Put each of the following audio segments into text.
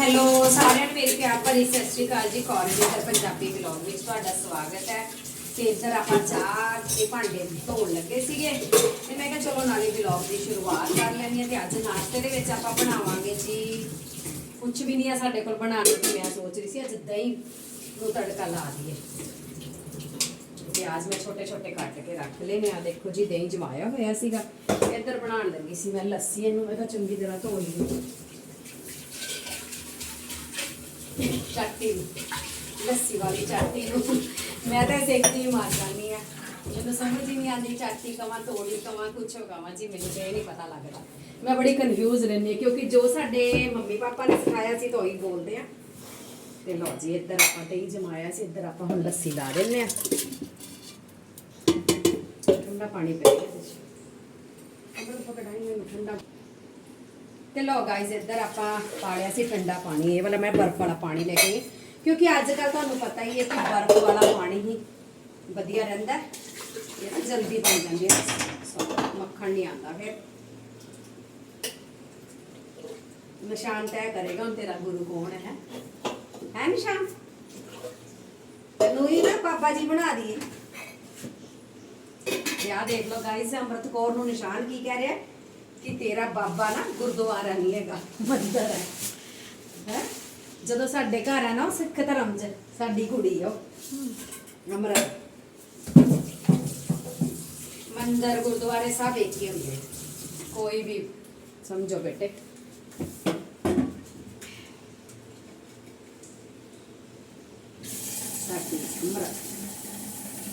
Hello, ਸਾਰਿਆਂ ਨੂੰ ਮੇਰੀ ਪਿਆਰ ਭਰੀ ਸਤਿ ਸ਼੍ਰੀ ਅਕਾਲ ਜੀ ਕੋਰੀਡੋਰ ਪੰਜਾਬੀ ਵਲੌਗ ਵਿੱਚ ਤੁਹਾਡਾ ਸਵਾਗਤ ਹੈ। ਤੇ ਇੱਧਰ ਆਪਾਂ ਚਾਹ ਦੇ ਭਾਂਡੇ ਧੋਣ ਲੱਗੇ ਸੀਗੇ ਤੇ ਮੈਂ ਕਿਹਾ ਚਲੋ ਨਾਲੇ ਵਲੌਗ ਦੀ ਸ਼ੁਰੂਆਤ ਕਰ ਲੈਣੀ ਹੈ ਤੇ ਅੱਜ ਨਾਸ਼ਤੇ ਦੇ ਵਿੱਚ ਆਪਾਂ ਬਣਾਵਾਂਗੇ ਜੀ। ਕੁਝ ਵੀ ਨਹੀਂ ਆ ਸਾਡੇ ਕੋਲ ਬਣਾਉਣ ਦੀ, ਮੈਂ ਸੋਚ ਰਹੀ ਸੀ ਅੱਜ ਦਹੀਂ ਨੂੰ ਤੜਕਾ ਲਾ ਦਈਏ ਪਿਆਜ਼ ਮੈਂ ਛੋਟੇ ਛੋਟੇ ਕੱਟ ਕੇ ਰੱਖ ਲਏ ਨੇ, ਆ ਦੇਖੋ ਜੀ, ਦਹੀਂ ਜਮਾਇਆ ਹੋਇਆ ਸੀਗਾ। ਇੱਧਰ ਬਣਾਉਣ ਲੱਗੀ ਸੀ ਮੈਂ ਲੱਸੀ, ਇਹਨੂੰ ਮੈਂ ਕਿਹਾ ਚੰਗੀ ਤਰ੍ਹਾਂ ਧੋ ਲਈਏ। ਚਾਟੀ ਨੂੰ, ਲੱਸੀ ਵਾਲੀ ਚਾਟੀ ਨੂੰ। ਮੈਂ ਤਾਂ ਸੇਕਦੀ ਮਾਰ ਜਾਂਦੀ ਆ ਮੈਨੂੰ ਸਮਝ ਹੀ ਨਹੀਂ ਆਉਂਦੀ ਚਾਟੀ ਕਵਾਂ, ਤੋੜੀ ਕਵਾਂ ਕੁਛ ਕਵਾਂ ਜੀ, ਮੈਨੂੰ ਤੇ ਨਹੀਂ ਪਤਾ ਲੱਗਦਾ। ਮੈਂ ਬੜੀ ਕਨਫਿਊਜ਼ ਰਹਿੰਦੀ ਕਿਉਂਕਿ ਜੋ ਸਾਡੇ ਮੰਮੀ ਪਾਪਾ ਨੇ ਸਿਖਾਇਆ ਸੀ ਤਾਂ ਉਹੀ ਬੋਲਦੇ ਆ। ਤੇ ਲਓ ਜੀ, ਇੱਧਰ ਆਪਾਂ ਦਹੀਂ ਜਮਾਇਆ ਸੀ, ਇੱਧਰ ਆਪਾਂ ਹੁਣ ਲੱਸੀ ਲਾ ਦਿੰਨੇ ਆ ਠੰਡਾ ਪਾਣੀ ਪੈ ਗਿਆ। ਇਹਦੇ ਚ ਪਕੜਾਈ ਮੈਨੂੰ ਠੰਡਾ ਤੇ ਲਓ ਗਾਇਜ਼ ਇੱਧਰ ਆਪਾਂ ਪਾ ਲਿਆ ਸੀ ਠੰਡਾ ਪਾਣੀ। ਇਹ ਵਾਲਾ ਮੈਂ ਬਰਫ਼ ਵਾਲਾ ਪਾਣੀ ਲੈ ਕੇ ਕਿਉਂਕਿ ਅੱਜ ਕੱਲ ਤੁਹਾਨੂੰ ਪਤਾ ਹੀ ਹੈ ਕਿ ਬਰਫ਼ ਵਾਲਾ ਪਾਣੀ ਹੀ ਵਧੀਆ ਰਹਿੰਦਾ ਹੈ। ਇਹ ਜਲਦੀ ਬਣ ਜਾਂਦੀ ਹੈ। ਮੱਖਣ ਨਹੀਂ ਆਉਂਦਾ ਫਿਰ। ਨਿਸ਼ਾਨ ਤੈਅ ਕਰੇਗਾ ਹੁਣ ਤੇਰਾ ਗੁਰੂ ਕੌਣ ਹੈ। ਹੈ ਨਿਸ਼ਾਨ? ਤੈਨੂੰ ਹੀ ਨਾ ਪਾਪਾ ਜੀ ਬਣਾ ਦਈਏ। ਯਾ ਦੇਖ ਲਓ ਗਾਇਸ ਅੰਮ੍ਰਿਤ ਕੌਰ ਨੂੰ ਨਿਸ਼ਾਨ ਕੀ ਕਹਿ ਰਿਹਾ ਕਿ ਤੇਰਾ ਬਾਬਾ ਨਾ ਗੁਰਦੁਆਰਾ ਨਹੀਂ ਹੈਗਾ ਮੰਦਰ ਹੈ ਹੈ ਜਦੋਂ ਸਾਡੇ ਘਰ ਹੈ ਨਾ ਉਹ ਸਿੱਖ ਧਰਮ 'ਚ ਸਾਡੀ ਕੁੜੀ ਆ ਉਹ ਅੰਮ੍ਰਿਤ ਮੰਦਰ ਗੁਰਦੁਆਰੇ ਸਭ ਇੱਕ ਹੀ ਹੁੰਦੇ ਕੋਈ ਵੀ ਸਮਝੋ ਬੇਟੇ ਸਾਡੀ ਅੰਮ੍ਰਿਤ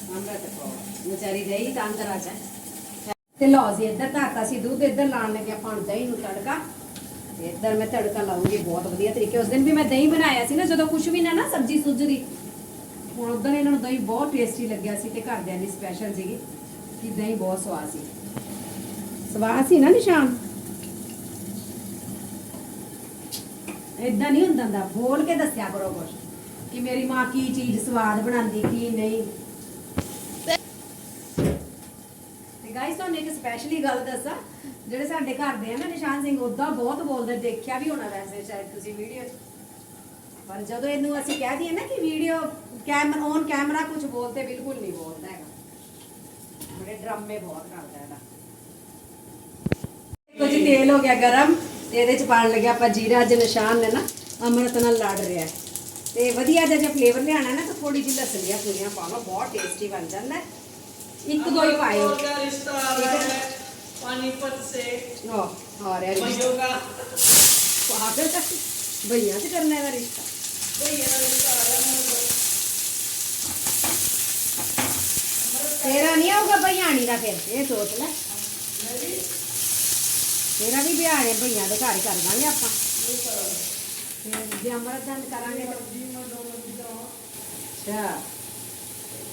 ਅੰਮ੍ਰਿਤ ਕੌਰ ਵਿਚਾਰੀ ਰਹੀ ਤਾਂ ਅੰਦਰ ਆ ਜਾ ਤੇ ਲਓ ਜੀ, ਇੱਧਰ ਧਰਤਾ ਸੀ, ਦੁੱਧ ਇੱਧਰ ਲਾਣ ਲੱਗੇ ਆਪਾਂ ਹੁਣ ਦਹੀਂ ਨੂੰ ਤੜਕਾ। ਇੱਧਰ ਮੈਂ ਤੜਕਾ ਲਾਉਂਗੀ, ਬਹੁਤ ਵਧੀਆ ਤਰੀਕੇ। ਉਸ ਦਿਨ ਵੀ ਮੈਂ ਦਹੀਂ ਬਣਾਇਆ ਸੀ ਨਾ, ਜਦੋਂ ਕੁਝ ਵੀ ਨਾ ਨਾ ਸਬਜ਼ੀ ਸੁੱਜਦੀ। ਹੁਣ ਉਦੋਂ ਇਹਨਾਂ ਨੂੰ ਦਹੀਂ ਬਹੁਤ ਟੇਸਟੀ ਲੱਗਿਆ ਸੀ ਤੇ ਘਰਦਿਆਂ ਦੀ ਸਪੈਸ਼ਲ ਸੀਗੀ ਕਿ ਦਹੀਂ ਬਹੁਤ ਸਵਾਦ ਸੀ। ਸਵਾਦ ਸੀ ਨਾ ਨਿਸ਼ਾਨ? ਇਦਾਂ ਨਹੀਂ ਹੁੰਦਾ ਹੁੰਦਾ, ਬੋਲ ਕੇ ਦੱਸਿਆ ਕਰੋ ਕੁਛ ਕਿ ਮੇਰੀ ਮਾਂ ਕੀ ਚੀਜ਼ ਸਵਾਦ ਬਣਾਉਂਦੀ, ਕੀ ਨਹੀਂ ਤੇ ਗਾਇਸ ਤੁਹਾਨੂੰ ਇੱਕ ਸਪੈਸ਼ਲੀ ਗੱਲ ਦੱਸਾਂ, ਜਿਹੜੇ ਸਾਡੇ ਘਰ ਦੇ ਆ ਨਾ ਨਿਸ਼ਾਨ ਸਿੰਘ ਉਦਾਂ ਬਹੁਤ ਬੋਲਦੇ, ਦੇਖਿਆ ਵੀ ਹੋਣਾ ਵੈਸੇ ਸ਼ਾਇਦ ਤੁਸੀਂ ਵੀਡੀਓ 'ਚ। ਪਰ ਜਦੋਂ ਇਹਨੂੰ ਅਸੀਂ ਕਹਿ ਦਈਏ ਨਾ ਕਿ ਵੀਡੀਓ ਕੈਮ ਔਨ ਕੈਮਰਾ ਕੁਝ ਬੋਲਦੇ, ਬਿਲਕੁਲ ਨਹੀਂ ਬੋਲਦਾ ਹੈਗਾ। ਬੜੇ ਡਰਾਮੇ ਬਹੁਤ ਕਰਦਾ ਇਹਦਾ। ਕੁਝ ਤੇਲ ਹੋ ਗਿਆ ਗਰਮ, ਤੇ ਇਹਦੇ ਚ ਪਾਣ ਲੱਗਿਆ ਆਪਾਂ ਜੀਰਾ, ਅੱਜ ਨਿਸ਼ਾਨ ਨੇ ਨਾ, ਅਮਰਤ ਨਾਲ ਲੜ ਰਿਹਾ ਤੇ ਵਧੀਆ ਜਿਹਾ ਜੇ ਫਲੇਵਰ ਲਿਆਣਾ ਨਾ, ਤਾਂ ਥੋੜੀ ਜਿਹੀ ਲਸਣੀਆਂ ਪੂਰੀਆਂ ਪਾ ਲਓ, ਬਹੁਤ ਟੇਸਟੀ ਬਣ ਜਾਂਦਾ ਹੈ। ਇੱਕ ਦੋ ਹੀ ਪਾਇਓ ਦਾ ਰਿਸ਼ਤਾ ਆ ਰਿਹਾ ਹੈ। ਪਾਨੀਪਤ ਸੇ। ਹੋ ਆ ਰਿਹਾ ਰਿਸ਼ਤਾ। ਭਈਓ ਦਾ। ਆਦਰ ਤੱਕ ਭਈਆ ਤੇ ਕਰਨਾ ਹੈ ਰਿਸ਼ਤਾ। ਭਈਆ ਦਾ ਰਿਸ਼ਤਾ ਆ ਰਿਹਾ ਤੇਰਾ ਨਹੀਂ ਆਊਗਾ ਭਈਆਣੀ ਦਾ ਫਿਰ। ਇਹ ਸੋਚ ਲੈ। ਤੇਰਾ ਵੀ ਬਿਹਾਰੇ ਭਈਆਂ ਦੇ ਘਰ ਕਰ ਦਾਂਗੇ ਆਪਾਂ। ਜੇ ਅਮਰਤ ਕਰਾਂਗੇ ਤਾਂ ਅੱਛਾ।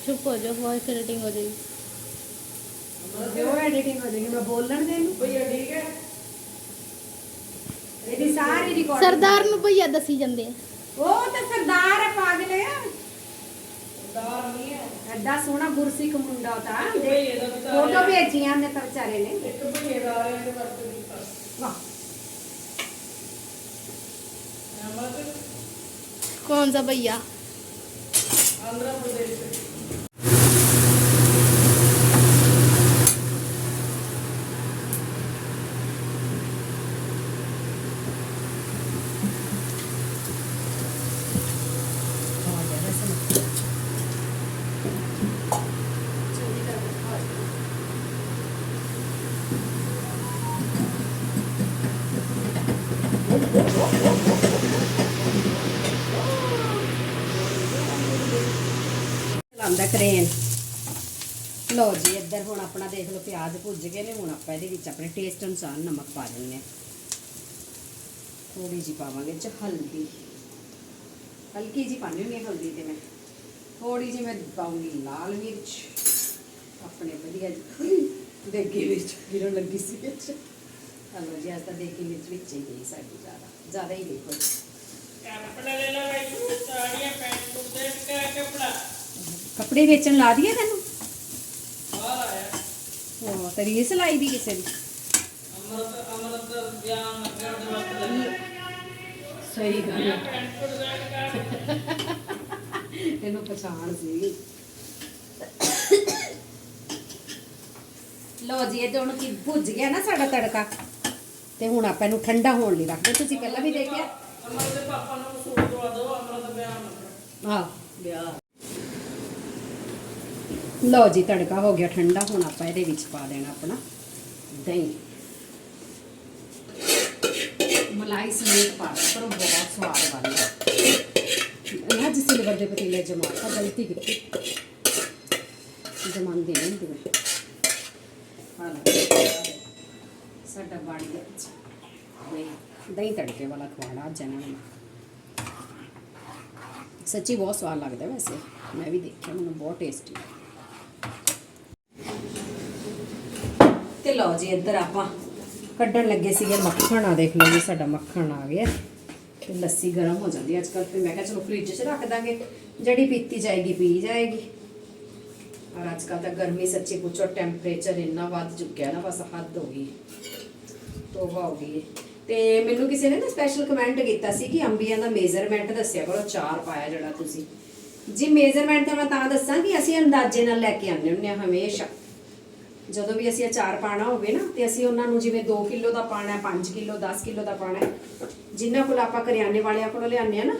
ਚੁੱਪ ਹੋ ਜਾਓ ਵੌਇਸ ਐਡੀਟਿੰਗ ਹੋ ਜਾਏਗੀ। ਜੋ ਸਰਦਾਰ ਨੂੰ ਭਈਆ ਦੱਸੀ ਜਾਂਦੇ ਆ। ਉਹ ਤਾਂ ਸਰਦਾਰ ਹੈ ਪਾਗਲ ਹੈ ਸਰਦਾਰ ਨਹੀਂ ਹੈ। ਐਡਾ ਸੋਹਣਾ ਗੁਰਸਿੱਖ ਮੁੰਡਾ ਤਾਂ। ਦਾ ਬਚਾਰਾ ਫੋਟੋ ਭੇਜੀਆਂ ਨੇ ਤਾਂ ਵਿਚਾਰੇ ਨੇ। ਇੱਕ ਭਈਏ ਦਾ ਆ ਰਿਹਾ ਇਹਦੇ ਦੀ ਵਾਹ। ਕੌਣ ਸਾ ਭਈਆ? ਆਂਧਰਾ ਪ੍ਰਦੇਸ਼। ਚਲਾਉਂਦਾ ਕਰੇਨ। ਲਓ ਜੀ, ਇੱਧਰ ਹੁਣ ਆਪਣਾ ਦੇਖ ਲਓ, ਪਿਆਜ਼ ਭੁੱਜ ਗਏ ਨੇ, ਹੁਣ ਆਪਾਂ ਇਹਦੇ ਵਿੱਚ ਆਪਣੇ ਟੇਸਟ ਅਨੁਸਾਰ ਨਮਕ ਪਾ ਦਿੰਦੇ ਹਾਂ। ਥੋੜੀ ਜਿਹੀ ਪਾਵਾਂਗੇ ਚ ਹਲਦੀ। ਹਲਕੀ ਜਿਹੀ ਪਾਣੀ ਹੁੰਦੀ ਹੈ, ਹਲਦੀ ਤੇ ਮੈਂ। ਥੋੜੀ ਜਿਹੀ ਮੈਂ ਪਾਉਂਗੀ ਲਾਲ ਮਿਰਚ। ਆਪਣੇ ਵਧੀਆ ਜੀ ਦੇਗੀ ਵਿੱਚ ਗਿਰਨ ਲੱਗੀ ਸੀ ਵਿੱਚ। ਹਲਵਾ ਜੀ ਅੱਜ ਤਾਂ ਦੇਖੀ ਮਿਰਚ ਵਿੱਚ ਹੀ ਗਈ ਸਾਡੀ ਜ਼ਿਆਦਾ। ਜ਼ਿਆਦਾ ਹੀ ਦੇਖੋ ਆਪਣਾ ਲੈ ਲਾ ਬਾਈ ਕੱਪੜੇ ਵੇਚਣ ਲਾ ਦਈਏ ਤੈਨੂੰ? ਬਾਹਰ ਆਇਆ ਹਾਂ ਦੀ ਕਿਸੇ ਦੀ? ਅਮਰਤ ਅਮਰਤ ਗਿਆਨ ਕਰ ਦੇ। ਵਕਤ ਸਹੀ ਗੱਲ ਹੈ। ਇਹਨੂੰ ਪਛਾਣ ਸੀ। ਲੋ ਜੀ ਇਹ ਤਾਂ ਹੁਣ ਕੀ ਭੁੱਜ ਗਿਆ ਨਾ ਸਾਡਾ ਤੜਕਾ। ਤੇ ਹੁਣ ਆਪਾਂ ਇਹਨੂੰ ਠੰਡਾ ਹੋਣ ਲਈ ਰੱਖਦੇ ਤੁਸੀਂ ਪਹਿਲਾਂ ਵੀ ਦੇਖਿਆ? ਅਮਰ ਦੇ ਪਾਪਾ ਨੂੰ ਸੂਟ ਦਵਾ ਦਿਓ ਅਮਰ ਦਾ ਵਿਆਹ ਹਾਂ ਵਿਆਹ ਲੋ ਜੀ, ਤੜਕਾ ਹੋ ਗਿਆ ਠੰਡਾ। ਹੁਣ ਆਪਾਂ ਇਹਦੇ ਵਿੱਚ ਪਾ ਦੇਣਾ ਆਪਣਾ ਦਹੀਂ। ਮਲਾਈ ਸਮੇਤ ਪਾ ਦਿਆ ਕਰੋ ਬਹੁਤ ਸਵਾਦ ਬਣਦਾ ਇਹ ਅੱਜ ਸਿਲਵਰ ਦੇ ਪਤੀਲੇ ਜਮਾਤਾ ਗਲਤੀ ਕੀਤੀ। ਜਮਾਂਦੇ ਨਹੀਂ ਹੁੰਦੇ। ਹਾਂ ਸਾਡਾ ਬਣ ਗਿਆ ਦਹੀਂ ਦਹੀਂ ਤੜਕੇ ਵਾਲਾ ਖਵਾਣਾ ਅੱਜ ਇਹਨਾਂ ਨੂੰ। ਸੱਚੀ ਬਹੁਤ ਸਵਾਦ ਲੱਗਦਾ ਵੈਸੇ। ਮੈਂ ਵੀ ਦੇਖਿਆ ਮੈਨੂੰ ਬਹੁਤ ਟੇਸਟੀ ਤੇ ਲਓ ਜੀ ਇੱਧਰ ਆਪਾਂ ਕੱਢਣ ਲੱਗੇ ਸੀਗੇ ਮੱਖਣ। ਆ ਦੇਖ ਲਓ ਜੀ ਸਾਡਾ ਮੱਖਣ ਆ ਗਿਆ। ਤੇ ਲੱਸੀ ਗਰਮ ਹੋ ਜਾਂਦੀ ਅੱਜ ਕੱਲ੍ਹ ਫਿਰ ਮੈਂ ਕਿਹਾ ਚਲੋ ਫ੍ਰਿਜ 'ਚ ਰੱਖ ਦਾਂਗੇ। ਜਿਹੜੀ ਪੀਤੀ ਜਾਏਗੀ ਪੀ ਜਾਏਗੀ। ਔਰ ਅੱਜ ਕੱਲ੍ਹ ਤਾਂ ਗਰਮੀ ਸੱਚੀ ਪੁੱਛੋ ਟੈਂਪਰੇਚਰ ਇੰਨਾ ਵੱਧ ਚੁੱਕਿਆ ਨਾ ਬਸ ਹੱਦ ਹੋ ਗਈ। ਤੋਬਾ ਹੋ ਗਈ ਹੈ। ਤੇ ਮੈਨੂੰ ਕਿਸੇ ਨੇ ਨਾ ਸਪੈਸ਼ਲ ਕਮੈਂਟ ਕੀਤਾ ਸੀ ਕਿ ਅੰਬੀਆਂ ਦਾ ਮੇਜ਼ਰਮੈਂਟ ਦੱਸਿਆ ਕਰੋ, ਚਾਰ ਪਾਇਆ ਜਿਹੜਾ ਤੁਸੀਂ। ਜੀ ਮੇਜ਼ਰਮੈਂਟ ਤਾਂ ਮੈਂ ਤਾਂ ਦੱਸਾਂ ਕਿ ਅਸੀਂ ਅੰਦਾਜ਼ੇ ਨਾਲ ਲੈ ਕੇ ਆਉਂਦੇ ਹੁੰਦੇ ਹਾਂ ਹਮੇਸ਼ਾ। ਜਦੋਂ ਵੀ ਅਸੀਂ ਅਚਾਰ ਪਾਣਾ ਹੋਵੇ ਨਾ, ਤੇ ਅਸੀਂ ਉਹਨਾਂ ਨੂੰ ਜਿਵੇਂ 2 ਕਿਲੋ ਦਾ ਪਾਣਾ ਹੈ 5 ਕਿਲੋ 10 ਕਿਲੋ ਦਾ ਪਾਣਾ ਹੈ ਜਿਨ੍ਹਾਂ ਕੋਲ ਆਪਾਂ ਕਰਿਆਨੇ ਵਾਲਿਆਂ ਕੋਲੋਂ ਲਿਆਉਂਦੇ ਆ ਨਾ,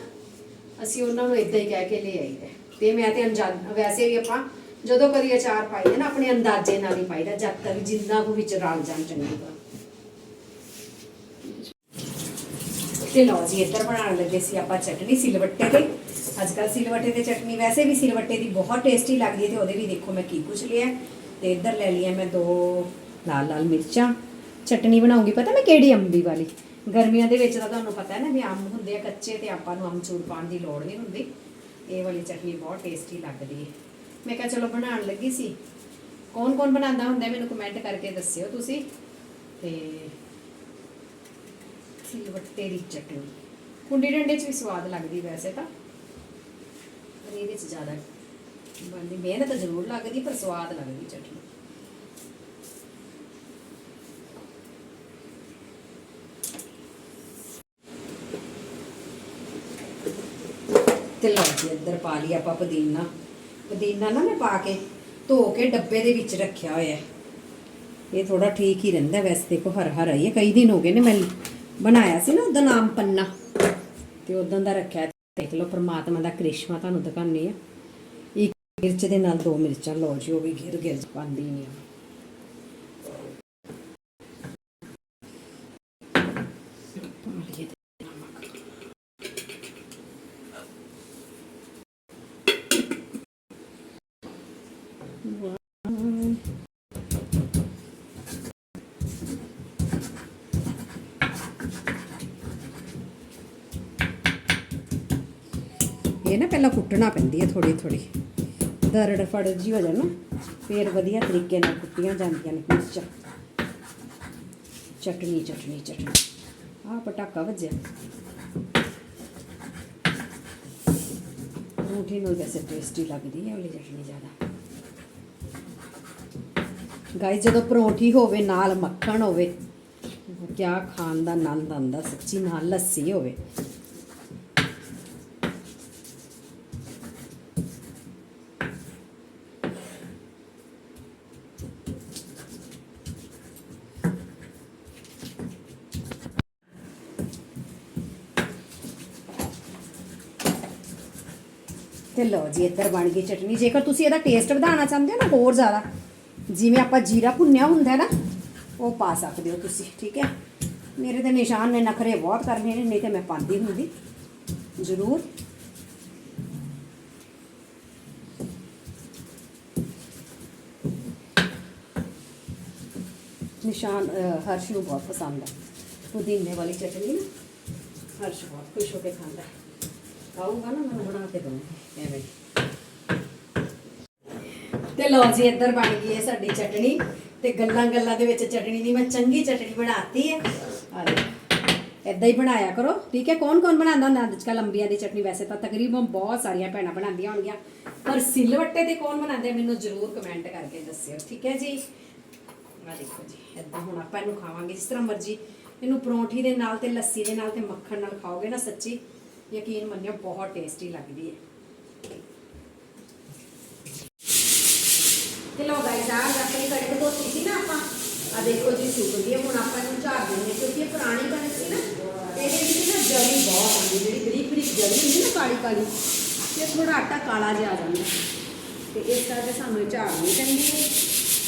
ਅਸੀਂ ਉਹਨਾਂ ਨੂੰ ਇਦਾਂ ਹੀ ਕਹਿ ਕੇ ਲੈ ਆਈਦਾ ਤੇ ਮੈਂ ਤੇ ਅੰਜਾ- ਵੈਸੇ ਵੀ ਆਪਾਂ ਜਦੋਂ ਕਦੀ ਅਚਾਰ ਪਾਈਦਾ ਨਾ, ਆਪਣੇ ਅੰਦਾਜ਼ੇ ਨਾਲ ਹੀ ਪਾਈਦਾ, ਜਦ ਤੱਕ ਜਿੰਨਾ ਕੁ ਵਿੱਚ ਰਲ ਜਾਣ ਚੰਗੀ ਤਰ੍ਹਾਂ। ਤੇ ਲਓ ਜੀ, ਇੱਧਰ ਬਣਾਉਣ ਲੱਗੇ ਸੀ ਆਪਾਂ ਚਟਨੀ, ਸਿਲਵੱਟੇ ਤੇ ਅੱਜ ਕੱਲ ਸਿਲਵੱਟੇ ਤੇ ਚਟਨੀ ਵੈਸੇ ਵੀ ਸਿਲਵੱਟੇ ਦੀ ਬਹੁਤ ਟੇਸਟੀ ਲੱਗਦੀ ਹੈ ਤੇ ਉਹਦੇ ਵੀ ਦੇਖੋ ਮੈਂ ਕੀ ਕੁਛ ਲਿਆ। ਹੈ। ਤੇ ਇੱਧਰ ਲੈ ਲਿਆ ਮੈਂ ਦੋ ਲਾਲ ਲਾਲ ਮਿਰਚਾਂ। ਚਟਨੀ ਬਣਾਉਂਗੀ, ਪਤਾ ਮੈਂ ਕਿਹੜੀ ਅੰਬੀ ਵਾਲੀ? ਗਰਮੀਆਂ ਦੇ ਵਿੱਚ ਤਾਂ ਤੁਹਾਨੂੰ ਪਤਾ ਹੈ ਨਾ, ਵੀ ਅੰਬ ਹੁੰਦੇ ਆ ਕੱਚੇ ਤੇ ਆਪਾਂ ਨੂੰ ਅਮਚੂਰ ਪਾਉਣ ਦੀ ਲੋੜ ਨਹੀਂ ਹੁੰਦੀ। ਇਹ ਵਾਲੀ ਚਟਨੀ ਬਹੁਤ ਟੇਸਟੀ ਲੱਗਦੀ ਹੈ। ਮੈਂ ਕਿਹਾ ਚਲੋ ਬਣਾਉਣ ਲੱਗੀ ਸੀ। ਕੌਣ ਕੌਣ ਬਣਾਉਂਦਾ ਹੁੰਦਾ ਮੈਨੂੰ ਕਮੈਂਟ ਕਰਕੇ ਦੱਸਿਓ ਤੁਸੀਂ। ਤੇ ਸਿਲਵੱਟੇ ਦੀ ਚਟਨੀ। ਕੁੰਡੀ ਡੰਡੇ 'ਚ ਵੀ ਸਵਾਦ ਲੱਗਦੀ ਵੈਸੇ ਤਾਂ। ਪਰ ਇਹਦੇ 'ਚ ਜ਼ਿਆਦਾ ਬਣਦੀ ਮਿਹਨਤ ਜ਼ਰੂਰ ਲੱਗਦੀ, ਪਰ ਸਵਾਦ ਲੱਗਦੀ ਚਟਨੀ। ਤੇ ਲਓ ਜੀ, ਇੱਧਰ ਪਾ ਲਈ ਆਪਾਂ ਪੁਦੀਨਾ। ਪੁਦੀਨਾ ਨਾ ਮੈਂ ਪਾ ਕੇ ਧੋ ਕੇ ਡੱਬੇ ਦੇ ਵਿੱਚ ਰੱਖਿਆ ਹੋਇਆ। ਇਹ ਥੋੜਾ ਠੀਕ ਹੀ ਰਹਿੰਦਾ ਵੈਸੇ ਦੇਖੋ ਹਰ ਹਰ ਆਈ ਹੈ। ਕਈ ਦਿਨ ਹੋ ਗਏ ਨੇ ਮੈਂ ਬਣਾਇਆ ਸੀ ਨਾ ਉਹਦਾ ਨਾਮ ਪੰਨਾ। ਤੇ ਉਦੋਂ ਦਾ ਰੱਖਿਆ ਦੇਖ ਲਓ ਪ੍ਰਮਾਤਮਾ ਦਾ ਕ੍ਰਿਸ਼ਮਾ ਤੁਹਾਨੂੰ ਦਿਖਾਉਂਦੀ ਆ ਇੱਕ ਮਿਰਚ ਦੇ ਨਾਲ ਦੋ ਮਿਰਚਾਂ, ਲਓ ਜੀ, ਉਹ ਵੀ ਗਿਰ ਗਿਰ ਪਾਉਂਦੀ ਨਹੀਂ ਇਹ ਨਾ ਪਹਿਲਾਂ ਕੁੱਟਣਾ ਪੈਂਦੀ ਹੈ ਥੋੜੀ ਥੋੜੀ ਦਰੜ ਫੜ ਜੀ ਹੋ ਜਾਣਾ ਫੇਰ ਵਧੀਆ ਤਰੀਕੇ ਨਾਲ ਕੁੱਟੀਆਂ ਜਾਂਦੀਆਂ ਨੇ ਮਿਰਚਾਂ ਚਟਨੀ ਚਟਨੀ ਚਟਨੀ ਆਹ ਪਟਾਕਾ ਵੱਜਿਆ। ਰੋਟੀ ਨਾਲ ਵੈਸੇ ਟੇਸਟੀ ਲੱਗਦੀ ਹੈ ਵਾਲੀ ਚਟਨੀ ਜ਼ਿਆਦਾ। ਗਾਇਸ ਜਦੋਂ ਪਰੌਂਠੀ ਹੋਵੇ, ਨਾਲ ਮੱਖਣ ਹੋਵੇ, ਕਿਆ ਖਾਣ ਦਾ ਆਨੰਦ ਆਉਂਦਾ, ਸੱਚੀ ਨਾਲ ਲੱਸੀ ਹੋਵੇ। ਤੇ ਲਓ ਜੀ ਇੱਧਰ ਬਣ ਗਈ ਚਟਨੀ। ਜੇਕਰ ਤੁਸੀਂ ਇਹਦਾ ਟੇਸਟ ਵਧਾਉਣਾ ਚਾਹੁੰਦੇ ਹੋ ਨਾ ਹੋਰ ਜ਼ਿਆਦਾ ਜਿਵੇਂ ਆਪਾਂ ਜੀਰਾ ਭੁੰਨਿਆ ਹੁੰਦਾ ਹੈ ਨਾ ਉਹ ਪਾ ਸਕਦੇ ਹੋ ਤੁਸੀਂ ਠੀਕ ਹੈ? ਮੇਰੇ ਤੇ ਨਿਸ਼ਾਨ ਨੇ ਨਖਰੇ ਬਹੁਤ ਕਰਨੇ ਨੇ ਨਹੀਂ ਤੇ ਮੈਂ ਪਾਉਂਦੀ ਹੁੰਦੀ। ਜ਼ਰੂਰ। ਨਿਸ਼ਾਨ ਅਹ, ਹਰਸ਼ ਨੂੰ ਬਹੁਤ ਪਸੰਦ ਹੈ। ਪੁਦੀਨੇ ਵਾਲੀ ਚਟਨੀ ਨਾ ਹਰਸ਼ ਬਹੁਤ ਖੁਸ਼ ਹੋ ਕੇ ਖਾਊਗਾ ਨਾ, ਮੈਨੂੰ ਬਣਾ ਕੇ ਦਊਂਗੀ, ਐਵੇਂ। ਤੇ ਲਓ ਜੀ, ਇੱਧਰ ਬਣ ਗਈ ਹੈ ਸਾਡੀ ਚਟਣੀ, ਤੇ ਗੱਲਾਂ ਗੱਲਾਂ ਦੇ ਵਿੱਚ ਚਟਣੀ ਦੀ ਮੈਂ ਚੰਗੀ ਚਟਣੀ ਬਣਾਤੀ ਹੈ। ਆ ਦੇਖੋ ਇਦਾਂ ਹੀ ਬਣਾਇਆ ਕਰੋ, ਠੀਕ ਹੈ? ਕੌਣ ਕੌਣ ਬਣਾਉਂਦਾ ਹੁੰਦਾ? ਅੱਜ ਕੱਲ੍ਹ ਅੰਬੀਆਂ ਦੀ ਚਟਨੀ ਵੈਸੇ ਤਾਂ ਤਕਰੀਬਨ ਬਹੁਤ ਸਾਰੀਆਂ ਭੈਣਾਂ ਬਣਾਉਂਦੀਆਂ ਹੋਣਗੀਆਂ। ਪਰ ਸਿਲਵੱਟੇ ਤੇ ਕੌਣ ਬਣਾਉਂਦੇ ਮੈਨੂੰ ਜ਼ਰੂਰ ਕਮੈਂਟ ਕਰਕੇ ਦੱਸਿਓ, ਠੀਕ ਹੈ ਜੀ? ਆ ਦੇਖੋ ਜੀ ਇਦਾਂ ਹੁਣ ਆਪਾਂ ਇਹਨੂੰ ਖਾਵਾਂਗੇ, ਜਿਸ ਤਰ੍ਹਾਂ ਮਰਜ਼ੀ। ਇਹਨੂੰ ਪਰੌਂਠੀ ਦੇ ਨਾਲ ਤੇ ਲੱਸੀ ਦੇ ਨਾਲ ਤੇ ਮੱਖਣ ਨਾਲ ਖਾਓਗੇ ਨਾ ਸੱਚੀ। ਯਕੀਨ ਮੰਨਿਓ, ਬਹੁਤ ਟੇਸਟੀ ਲੱਗਦੀ ਹੈ। ਤੇ ਲੋ ਗਾਇਸ ਆ ਆਪਣੀ ਕਣਕ ਧੋਤੀ ਸੀ ਨਾ ਆਪਾਂ। ਆ ਦੇਖੋ ਜੀ, ਸੁੱਕ ਗਈ ਹੈ। ਹੁਣ ਆਪਾਂ ਇਹਨੂੰ ਝਾੜ ਦਿੰਦੇ ਹਾਂ, ਕਿਉਂਕਿ ਇਹ ਪੁਰਾਣੀ ਕਣਕ ਸੀ ਨਾ। ਤੇ ਇਹਦੇ ਵਿੱਚ ਨਾ ਜਲੀ ਬਹੁਤ ਆਉਂਦੀ ਜਿਹੜੀ ਬਰੀਕ ਬਰੀਕ ਜਲੀ ਹੁੰਦੀ ਨਾ, ਕਾਲੀ ਕਾਲੀ। ਤੇ ਥੋੜਾ ਆਟਾ ਕਾਲਾ ਜਿਹਾ ਆ ਜਾਂਦਾ ਤੇ ਇਸ ਕਰਕੇ ਸਾਨੂੰ ਇਹ ਝਾੜਨੀ ਪੈਂਦੀ ਹੈ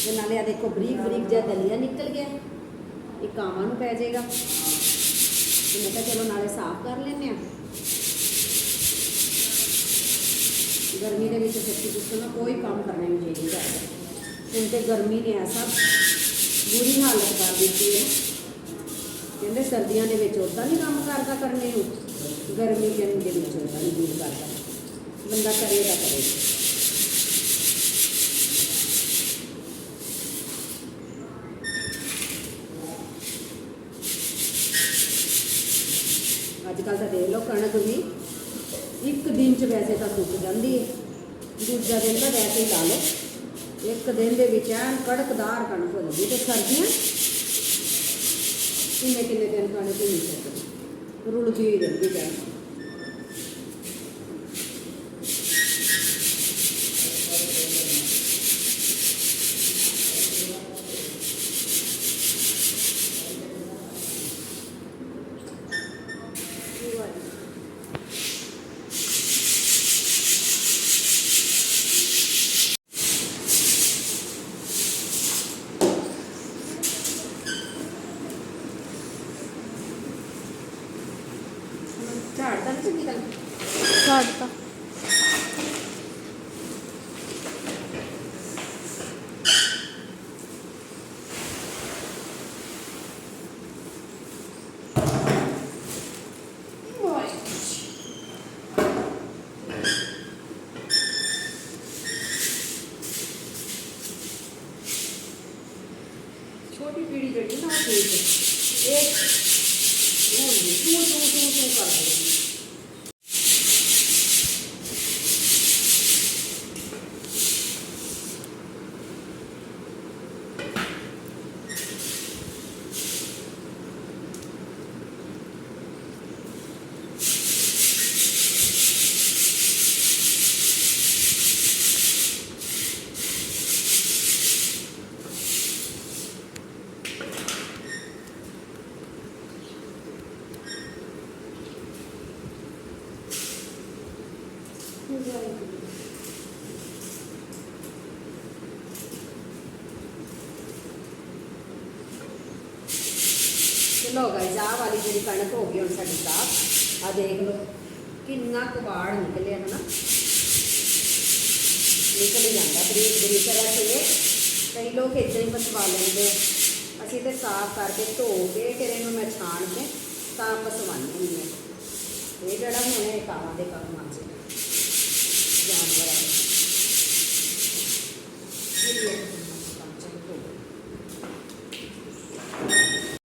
ਤੇ ਨਾਲੇ ਆ ਦੇਖੋ, ਬਰੀਕ ਬਰੀਕ ਜਿਹਾ ਦਲੀਆ ਨਿਕਲ ਗਿਆ ਇਹ ਕਾਵਾਂ ਨੂੰ ਪੈ ਜਾਏਗਾ। ਤੇ ਮੈਂ ਕਿਹਾ ਚਲੋ ਨਾਲੇ ਸਾਫ਼ ਕਰ ਲੈਂਦੇ ਆ ਗਰਮੀ ਦੇ ਵਿੱਚ ਸੱਚੀ ਪੁੱਛੋ ਨਾ ਕੋਈ ਕੰਮ ਕਰਨਾ ਨਹੀਂ ਚਾਹੀਦਾ ਹੁਣ ਤੇ ਗਰਮੀ ਨੇ ਐਸਾ ਬੁਰੀ ਹਾਲਤ ਕਰ ਦਿੱਤੀ ਹੈ। ਕਹਿੰਦੇ ਸਰਦੀਆਂ ਦੇ ਵਿੱਚ ਉਦਾਂ ਨਹੀਂ ਕੰਮ ਕਰਦਾ ਕਰਨੇ ਨੂੰ। ਗਰਮੀ ਦੇ ਵਿੱਚ ਉਦਾਂ ਨਹੀਂ ਦਿਲ ਕਰਦਾ। ਬੰਦਾ ਕਰੇ ਤਾਂ ਕਰੇ। ਅੱਜ ਕੱਲ ਤਾਂ ਦੇਖ ਲਓ ਕਣਕ ਵੀ ਇੱਕ ਦਿਨ ਚ ਵੈਸੇ ਤਾਂ ਸੁੱਕ ਜਾਂਦੀ ਹੈ। ਦੂਜਾ ਦਿਨ ਤਾਂ ਵੈਸੇ ਹੀ ਲਾ ਲਓ। ਇੱਕ ਦਿਨ ਦੇ ਵਿੱਚ ਐਨ ਕੜਕਦਾਰ ਕਣਕ ਹੋ ਜਾਂਦੀ ਤੇ ਸਰਦੀਆਂ ਕਿੰਨੇ ਕਿੰਨੇ ਦਿਨ ਕਣਕ ਨਹੀਂ ਸਕਦੀ ਰੁਲ ਗਈ ਰਹਿੰਦੀ। ਜਾਨ ਝਾੜਦਾ ਨਹੀਂ ਚੰਗੀ ਤਰ੍ਹਾਂ ਛੱਡਤਾ ਛੋਟੀ ਪੀੜੀ ਜਿਹੜੀ ਨਾ ਉਹ ਠੀਕ ਹੈ ਇਹ ਉਹ ਚਲੋ ਗਾਇਸ, ਆਹ ਵਾਲੀ ਜਿਹੜੀ ਕਣਕ ਹੋ ਗਈ ਹੁਣ ਸਾਡੀ ਸਾਫ਼ ਆ ਦੇਖ ਲਓ, ਕਿੰਨਾ ਕਬਾੜ ਨਿਕਲਿਆ ਹਨਾ ਨਿਕਲ ਹੀ ਜਾਂਦਾ, ਬਰੀਕ ਬਰੀਕ ਤਰ੍ਹਾਂ ਕਈ ਲੋਕ ਇੱਦਾਂ ਹੀ ਪਸਵਾ ਲੈਂਦੇ ਅਸੀਂ ਤੇ ਸਾਫ਼ ਕਰਕੇ ਧੋ ਕੇ ਫਿਰ ਇਹਨੂੰ ਮੈਂ ਛਾਣ ਕੇ ਤਾਂ ਪਸਵਾਉਂਦੀ ਹਾਂ। ਇਹ ਜਿਹੜਾ ਹੁਣ ਇਹ ਕਾਵਾਂ ਦੇ ਕੰਮ ਆ जानवर है